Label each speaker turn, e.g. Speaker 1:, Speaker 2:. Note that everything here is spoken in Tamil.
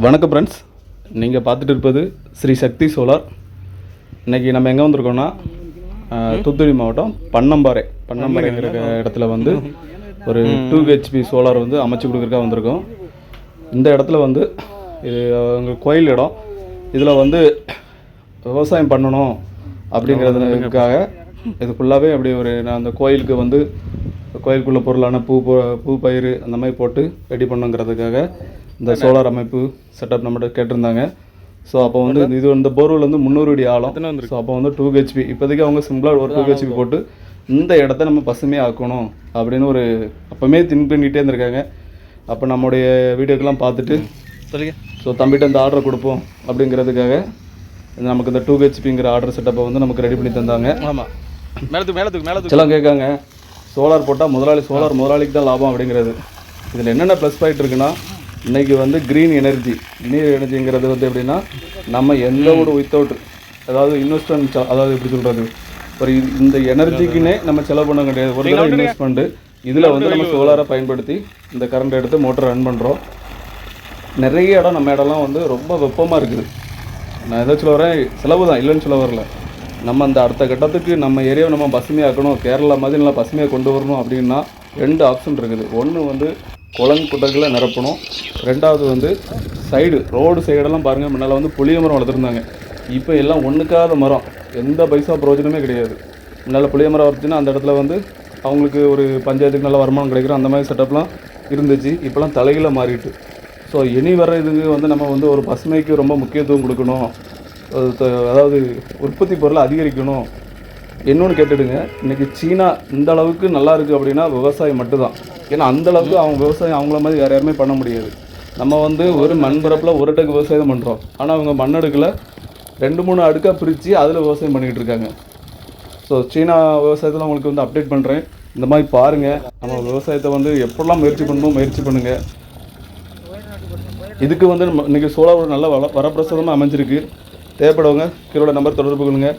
Speaker 1: வணக்கம் ஃப்ரெண்ட்ஸ் நீங்கள் பார்த்துட்டு இருப்பது ஸ்ரீ சக்தி சோலார். இன்னைக்கு நம்ம எங்கே வந்திருக்கோம்னா அஹ், தூத்துக்குடி மாவட்டம் பன்னம்பாறை பன்னம்பாறைங்கிற இடத்துல வந்து ஒரு டூ ஹெச்பி சோலார் வந்து அமைச்சு கொடுக்குறக்கா வந்திருக்கோம். இந்த இடத்துல வந்து இது அவங்க கோயில் இடம். இதில் வந்து விவசாயம் பண்ணணும் அப்படிங்கிறதுக்காக இது ஃபுல்லாகவே அப்படி ஒரு நான் அந்த கோயிலுக்கு வந்து கோயிலுக்குள்ள பொருளான பூ போ- பூ பயிர் அந்த மாதிரி போட்டு ரெடி பண்ணுங்கிறதுக்காக இந்த சோலார் அமைப்பு செட்டப் நம்மகிட்ட கேட்டிருந்தாங்க. ஸோ அப்போ வந்து இது இந்த போர்வெல் வந்து முந்நூறு அடி ஆழம். ஸோ அப்போ வந்து டூ ஹெச்பி இப்போதைக்கு அவங்க சிம்பிளாக ஒரு டூ ஹெச்பி போட்டு இந்த இடத்த நம்ம பசுமையாக ஆக்கணும் அப்படின்னு ஒரு அப்போமே திங்க் பண்ணிகிட்டே இருந்திருக்காங்க. அப்போ நம்முடைய வீடியோக்கெல்லாம் பார்த்துட்டு
Speaker 2: சொல்லுங்க.
Speaker 1: ஸோ தம்பிகிட்ட இந்த ஆர்டர் கொடுப்போம் அப்படிங்கிறதுக்காக நமக்கு இந்த டூ ஹெச்பிங்கிற ஆர்டர் செட்டப்பை வந்து நமக்கு ரெடி பண்ணி தந்தாங்க.
Speaker 2: ஆமாம் மேலே தூக்கு மேலே
Speaker 1: சிலம் கேட்காங்க. சோலார் போட்டால் முதலாளி சோலார் முதலாளிக்கு தான் லாபம் அப்படிங்கிறது. இதில் என்னென்ன ப்ளஸ் பாயிண்ட் இருக்குன்னா இன்றைக்கி வந்து க்ரீன் எனர்ஜி க்ரீன் எனர்ஜிங்கிறது வந்து எப்படின்னா நம்ம எந்த ஒரு வித்தவுட் அதாவது இன்வெஸ்ட்மெண்ட் அதாவது எப்படி சொல்கிறது ஒரு இந்த எனர்ஜிக்குன்னே நம்ம செலவு பண்ண கிடையாது ஒரு தடவை இன்வெஸ்ட்மெண்ட்டு இதில் வந்து நம்ம சோலாரை பயன்படுத்தி இந்த கரண்ட் எடுத்து மோட்டர் ரன் பண்ணுறோம் நிறைய இடம் நம்ம இடம்லாம் வந்து ரொம்ப வெப்பமாக இருக்குது. நான் எதை சொல்ல வரேன் செலவு தான் இல்லைன்னு சொல்ல வரல. நம்ம அந்த அடுத்த கட்டத்துக்கு நம்ம ஏரியாவை நம்ம பசுமையாக்கணும். கேரளா மாதிரி நல்லா பசுமையாக கொண்டு வரணும் அப்படின்னா ரெண்டு ஆப்ஷன் இருக்குது. ஒன்று வந்து குளம் குட்டைகளை நிரப்பணும். ரெண்டாவது வந்து சைடு ரோடு சைடெல்லாம் பாருங்கள் முன்னால் வந்து புளிய மரம் வளர்த்துருந்தாங்க. இப்போ எல்லாம் ஒன்றுக்காத மரம். எந்த பைசா பிரயோஜனமே கிடையாது. முன்னால் புளிய மரம் வளர்த்துனா அந்த இடத்துல வந்து அவங்களுக்கு ஒரு பஞ்சாயத்துக்கு நல்ல வருமானம் கிடைக்கிற அந்த மாதிரி செட்டப்லாம் இருந்துச்சு. இப்போலாம் தலைகளை மாறிட்டு. ஸோ இனி வர இதுக்கு வந்து நம்ம வந்து ஒரு பசுமைக்கு ரொம்ப முக்கியத்துவம் கொடுக்கணும். அதாவது உற்பத்தி பொருளை அதிகரிக்கணும். இன்னொன்று கேட்டுடுங்க. இன்றைக்கி சீனா இந்த அளவுக்கு நல்லா இருக்குது அப்படின்னா விவசாயம் மட்டும்தான். ஏன்னா அந்த அளவுக்கு அவங்க விவசாயம் அவங்கள மாதிரி வேறு யாருமே பண்ண முடியாது. நம்ம வந்து ஒரு மண் பரப்பில் ஒரு அடுக்கு விவசாயம் பண்ணுறோம் ஆனால் அவங்க மண்ணடுக்கில் ரெண்டு மூணு அடுக்காக பிரித்து அதில் விவசாயம் பண்ணிக்கிட்டு இருக்காங்க. ஸோ சீனா விவசாயத்தில் உங்களுக்கு வந்து அப்டேட் பண்ணுறேன் இந்த மாதிரி பாருங்கள் நம்ம விவசாயத்தை வந்து எப்படிலாம் முயற்சி பண்ணணும் முயற்சி பண்ணுங்கள் இதுக்கு வந்து நம்ம இன்றைக்கி சோழாவோட நல்ல வர வரப்பிரசாதமாக அமைஞ்சிருக்கு. தேவைப்படுவங்க கீழோட நம்பர் தொடர்பு கொள்ளுங்கள்